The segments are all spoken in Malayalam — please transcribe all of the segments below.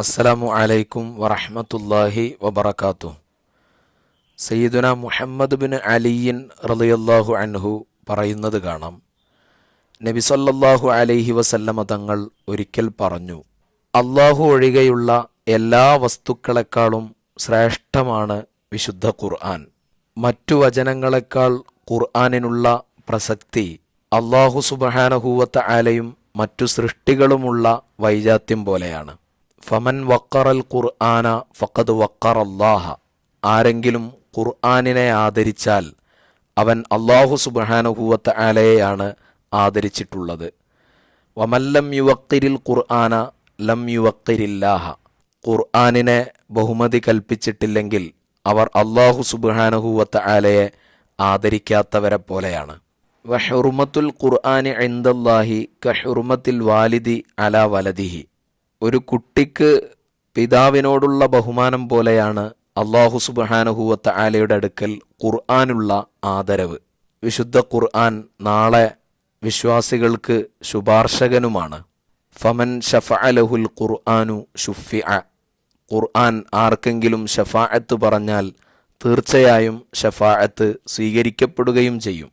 അസ്സലാമു അലൈക്കും വറഹമത്തല്ലാഹി വബർക്കാത്തു സയ്യിദുന മുഹമ്മദ് ബിൻ അലിയിൻ റളിയല്ലാഹു അൻഹു പറയുന്നത് കാണാം. നബി സല്ലല്ലാഹു അലൈഹി വസല്ലമ തങ്ങൾ ഒരിക്കൽ പറഞ്ഞു അള്ളാഹു ഒഴികെയുള്ള എല്ലാ വസ്തുക്കളെക്കാളും ശ്രേഷ്ഠമാണ് വിശുദ്ധ ഖുർആൻ. മറ്റു വചനങ്ങളെക്കാൾ ഖുർആാനിനുള്ള പ്രസക്തി അള്ളാഹു സുബഹാനഹൂവത്ത ആലയും മറ്റു സൃഷ്ടികളുമുള്ള വൈജാത്യം പോലെയാണ്. ഫമൻ വക്കറൽ ഖുർആന വക്കർ അള്ളാഹ ആരെങ്കിലും ഖുർആനിനെ ആദരിച്ചാൽ അവൻ അള്ളാഹു സുബാനുഹൂവത്ത് ആലയെയാണ് ആദരിച്ചിട്ടുള്ളത്. വമല്ലം യുവക്കിരിൽ ഖുർആന ലം യുവക്കിരില്ലാഹ. ഖുർആനിനെ ബഹുമതി കൽപ്പിച്ചിട്ടില്ലെങ്കിൽ അവർ അള്ളാഹു സുബാനുഹൂവത്ത് ആലയെ ആദരിക്കാത്തവരെ പോലെയാണ്. വഹുറുമത്തുൽ ഖുർആാനി ഐന്ദല്ലാഹി കഹുറുമത്തിൽ വാലിദി അല വലദിഹി. ഒരു കുട്ടിക്ക് പിതാവിനോടുള്ള ബഹുമാനം പോലെയാണ് അള്ളാഹു സുബാനഹുവത്ത ആലയുടെ അടുക്കൽ ഖുർആാനുള്ള ആദരവ്. വിശുദ്ധ ഖുർആൻ നാളെ വിശ്വാസികൾക്ക് ശുപാർശകനുമാണ്. ഫമൻ ഷഫഅലഹുൽ ഖുർആനു ഷുഫി ഖുർആൻ ആർക്കെങ്കിലും ഷഫാഅത്ത് പറഞ്ഞാൽ തീർച്ചയായും ഷഫാഅത്ത് സ്വീകരിക്കപ്പെടുകയും ചെയ്യും.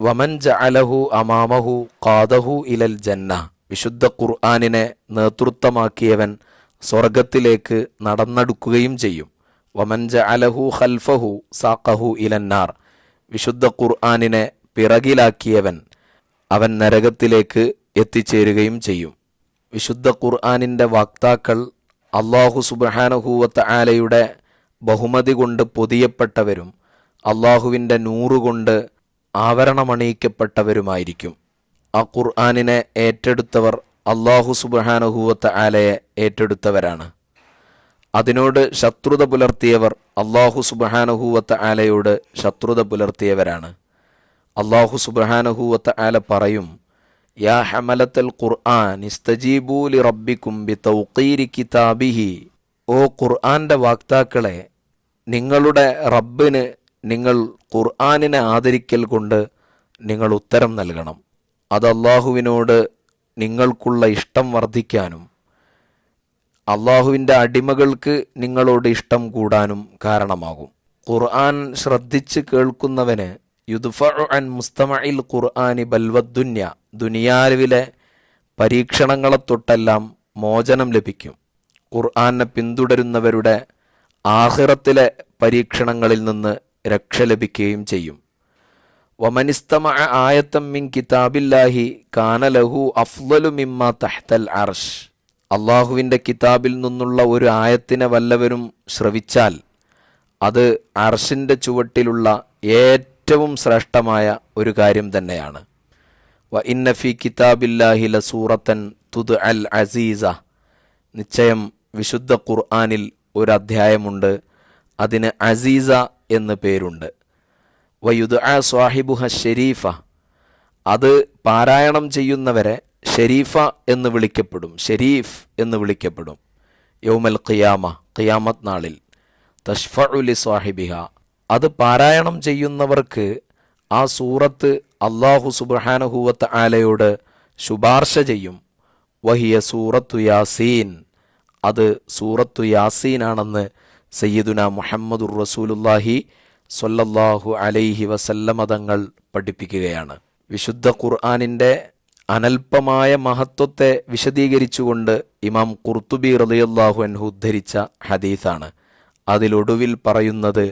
വമൻ ജഅലഹു അമാമഹു ഖാദഹു ഇലൽ ജന്ന. വിശുദ്ധ ഖുർആാനിനെ നേതൃത്വമാക്കിയവൻ സ്വർഗത്തിലേക്ക് നടന്നെടുക്കുകയും ചെയ്യും. വമൻജ അലഹു ഖൽഫഹു സാഖഹു ഇലന്നാർ. വിശുദ്ധ ഖുർആാനിനെ പിറകിലാക്കിയവൻ അവൻ നരകത്തിലേക്ക് എത്തിച്ചേരുകയും ചെയ്യും. വിശുദ്ധ ഖുർആാനിന്റെ വക്താക്കൾ അള്ളാഹു സുബ്രഹാനഹൂവത്ത് ആലയുടെ ബഹുമതി കൊണ്ട് പൊതിയപ്പെട്ടവരും അള്ളാഹുവിന്റെ നൂറുകൊണ്ട് ആവരണമണിയിക്കപ്പെട്ടവരുമായിരിക്കും. ആ ഖുർആാനിനെ ഏറ്റെടുത്തവർ അള്ളാഹു സുബഹാനഹൂവത്ത ആലയെ ഏറ്റെടുത്തവരാണ്. അതിനോട് ശത്രുത പുലർത്തിയവർ അള്ളാഹു സുബഹാനഹൂവത്ത ആലയോട് ശത്രുത പുലർത്തിയവരാണ്. അള്ളാഹു സുബഹാനഹൂവത്ത ആല പറയും യാ ഹമലത്തൽ ഖുർആൻ ഇസ്തജീബൂ ലി റബ്ബിക്കും ബി തൗഖീരി കിതാബിഹി. ഓ ഖുർആാന്റെ വാക്താക്കളെ നിങ്ങളുടെ റബ്ബിന് നിങ്ങൾ ഖുർആാനിനെ ആദരിക്കൽ കൊണ്ട് നിങ്ങൾ ഉത്തരം നൽകണം. അത് അള്ളാഹുവിനോട് നിങ്ങൾക്കുള്ള ഇഷ്ടം വർദ്ധിക്കാനും അള്ളാഹുവിന്റെ അടിമകൾക്ക് നിങ്ങളോട് ഇഷ്ടം കൂടാനും കാരണമാകും. ഖുർആൻ ശ്രദ്ധിച്ച് കേൾക്കുന്നവന് യുദ്ഫഉ അൻ മുസ്തമഇൽ ഖുർആനി ബൽവദ്ദുന്യ ദുനിയാവിലെ പരീക്ഷണങ്ങളെ തൊട്ടെല്ലാം മോചനം ലഭിക്കും. ഖുർആാനെ പിന്തുടരുന്നവരുടെ ആഹിറത്തിലെ പരീക്ഷണങ്ങളിൽ നിന്ന് രക്ഷ ലഭിക്കുകയും ചെയ്യും. വമനിസ്തമ ആയത്തം മിൻ കിതാബില്ലാഹി കാനലഹു അഫ്ലലു മിമ്മ തഹ്തൽ അർഷ് അള്ളാഹുവിന്റെ കിതാബിൽ നിന്നുള്ള ഒരു ആയത്തിനെ വല്ലവരും ശ്രവിച്ചാൽ അത് അർഷിന്റെ ചുവട്ടിലുള്ള ഏറ്റവും ശ്രേഷ്ഠമായ ഒരു കാര്യം തന്നെയാണ്. വ ഇന്നഫി കിതാബില്ലാഹി ലസൂറത്തൻ തുദ് അൽ അസീസ. നിശ്ചയം വിശുദ്ധ ഖുർആാനിൽ ഒരു അധ്യായമുണ്ട്. അതിന് അസീസ എന്ന് പേരുണ്ട്. വയുദ് ആ സ്വാഹിബുഹ ഷെരീഫ അത് പാരായണം ചെയ്യുന്നവരെ ഷെരീഫ എന്ന് വിളിക്കപ്പെടും. ഷെരീഫ് എന്ന് വിളിക്കപ്പെടും. യൗമൽ ഖിയാമ ഖിയാമത് നാളിൽ. തഷ്ഫഉലി സ്വാഹിബിഹ. അത് പാരായണം ചെയ്യുന്നവർക്ക് ആ സൂറത്ത് അള്ളാഹു സുബാനഹുവത്ത് ആലയോട് ശുപാർശ ചെയ്യും. വഹിയ സൂറത്തു യാസീൻ. അത് സൂറത്തു യാസീനാണെന്ന് സയ്യിദുന മുഹമ്മദുർ റസൂലുല്ലാഹി സൊല്ലല്ലാഹു അലൈഹി വസല്ലമ തങ്ങൾ പഠിപ്പിക്കുകയാണ്. വിശുദ്ധ ഖുർആാനിന്റെ അനൽപമായ മഹത്വത്തെ വിശദീകരിച്ചുകൊണ്ട് ഇമാം കുർത്തുബി റളിയല്ലാഹു അൻഹു ഉദ്ധരിച്ച ഹദീസാണ്. അതിലൊടുവിൽ പറയുന്നത്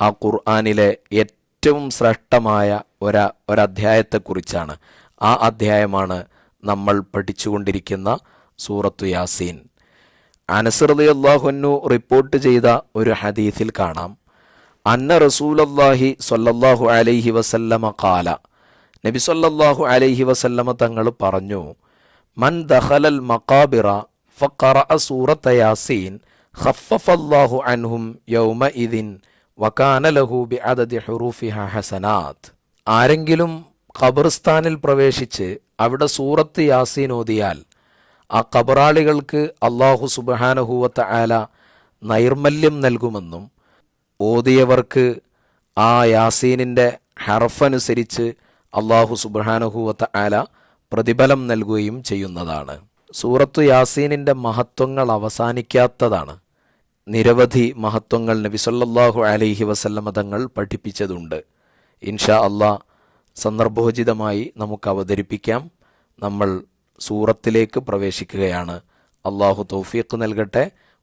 ആ ഖുർആാനിലെ ഏറ്റവും ശ്രേഷ്ഠമായ ഒര ഒരധ്യായത്തെക്കുറിച്ചാണ്. ആ അധ്യായമാണ് നമ്മൾ പഠിച്ചുകൊണ്ടിരിക്കുന്ന സൂറത്തു യാസീൻ. അള്ളാഹുന്നു റിപ്പോർട്ട് ചെയ്ത ഒരു ഹദീസിൽ കാണാം. അന്ന റസൂലല്ലാഹി സൊല്ലാഹു അലൈഹി വസല്ലമ കാല നബി സൊല്ലാഹു അലൈഹി വസല്ലമ തങ്ങൾ പറഞ്ഞു മൻ ദഹലൽ മക്കാബിറ ഫഖറഅ സൂറത്ത യാസീൻ ഖഫഫല്ലാഹു അൻഹും യൗമഇദിൻ വകാന ലഹു ബിഅദദി ഹുറൂഫിഹ ഹസനാത്ത് ആരെങ്കിലും ഖബർസ്ഥാനിൽ പ്രവേശിച്ച് അവിടെ സൂറത്ത് യാസീൻ ഓതിയാൽ ആ ഖബറാളികൾക്ക് അള്ളാഹു സുബഹാനഹൂവത്ത ആല നൈർമല്യം നൽകുമെന്നും ഓതിയവർക്ക് ആ യാസീനിന്റെ ഹർഫനുസരിച്ച് അള്ളാഹു സുബ്രഹാനുഹൂവത്ത് ആല പ്രതിഫലം നൽകുകയും ചെയ്യുന്നതാണ്. സൂറത്തു യാസീനിന്റെ മഹത്വങ്ങൾ അവസാനിക്കാത്തതാണ്. നിരവധി മഹത്വങ്ങൾ നബി സല്ലല്ലാഹു അലൈഹി വസല്ലമ തങ്ങൾ പഠിപ്പിച്ചതുണ്ട്. ഇൻഷാ അള്ളാ സന്ദർഭോചിതമായി നമുക്ക് അവതരിപ്പിക്കാം. നമ്മൾ സൂറത്തിലേക്ക് പ്രവേശിക്കുകയാണ്. അള്ളാഹു തൗഫീഖ് നൽകട്ടെ.